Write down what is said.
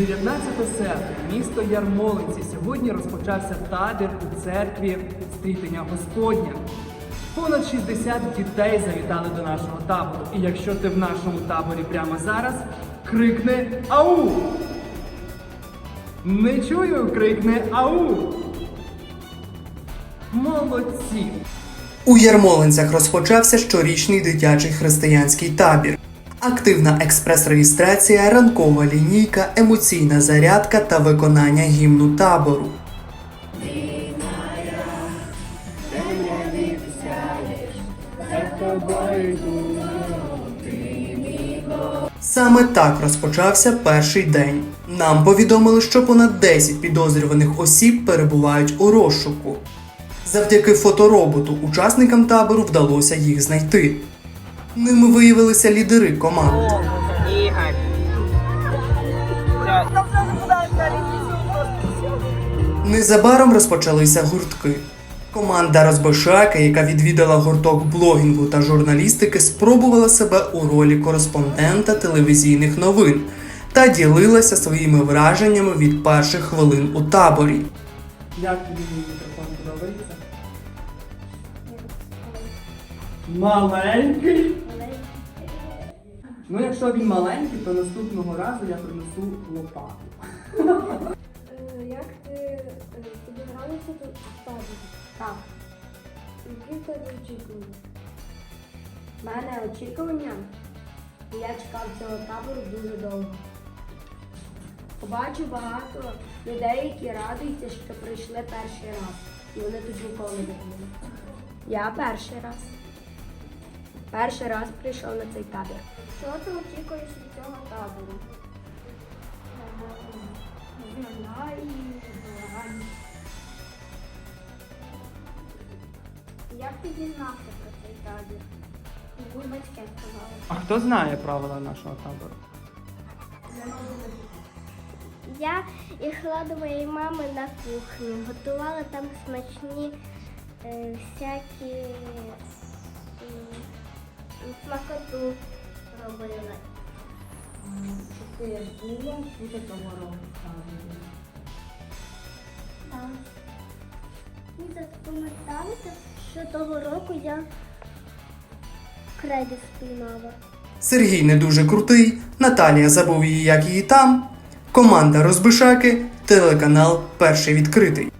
19 серпня, місто Ярмолинці. Сьогодні розпочався табір у церкві Стрітення Господня. Понад 60 дітей завітали до нашого табору. І якщо ти в нашому таборі прямо зараз, крикни Ау! Не чую, крикни Ау! Молодці! У Ярмолинцях розпочався щорічний дитячий християнський табір. Активна експрес-реєстрація, ранкова лінійка, емоційна зарядка та виконання гімну табору. Саме так розпочався перший день. Нам повідомили, що понад 10 підозрюваних осіб перебувають у розшуку. Завдяки фотороботу учасникам табору вдалося їх знайти. Ними виявилися лідери команд. Незабаром розпочалися гуртки. Команда Розбишаки, яка відвідала гурток блогінгу та журналістики, спробувала себе у ролі кореспондента телевізійних новин та ділилася своїми враженнями від перших хвилин у таборі. Як тобі мікрофон подобається? Маленький? Ну, якщо він маленький, то наступного разу я принесу лопату. Е, Як ти е, підігралася тут в? Так. Які в тебе очікування? У мене очікування. Я чекав цього табору дуже довго. Побачив багато людей, які радуються, що прийшли перший раз. І вони тут ніколи не були. Я перший раз. Перший раз прийшов на цей табір. Що ти очікуєш від цього табору? Як ти дізнався про цей табір? Мої батьки сказали. А хто знає правила нашого табору? Я йшла до моєї мами на кухню, готувала там смачні е, всякі м, смакоту робила. Ти була бути того року таборі? Так. Мені запам'яталося, що того року я кредит спіймала. Сергій не дуже крутий, Наталія забув її, як її там. Команда Розбишаки, телеканал Перший відкритий.